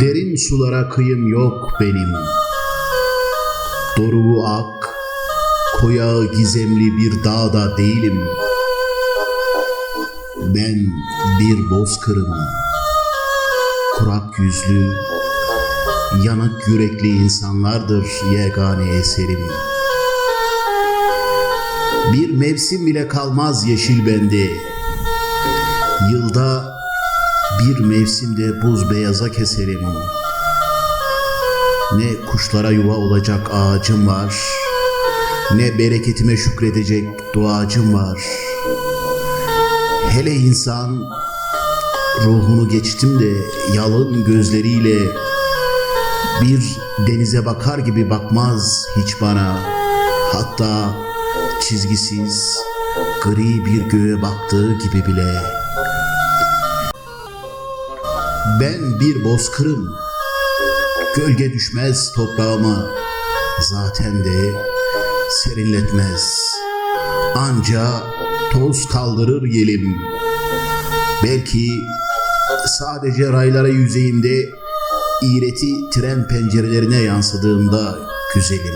Derin sulara kıyım yok benim. Doruğu ak, koyağı gizemli bir dağda değilim. Ben bir bozkırım. Kurak yüzlü, yanık yürekli insanlardır yegane eserim. Bir mevsim bile kalmaz yeşil bende. Bir mevsimde buz beyaza keserim. Ne kuşlara yuva olacak ağacım var, ne bereketime şükredecek duacım var. Hele insan ruhunu geçtim de yalın gözleriyle bir denize bakar gibi bakmaz hiç bana. Hatta çizgisiz gri bir göğe baktığı gibi bile. Ben bir bozkırım. Gölge düşmez toprağıma. Zaten de serinletmez. Anca toz kaldırır yelim. Belki sadece raylara yüzeyimde iğreti tren pencerelerine yansıdığında güzelim.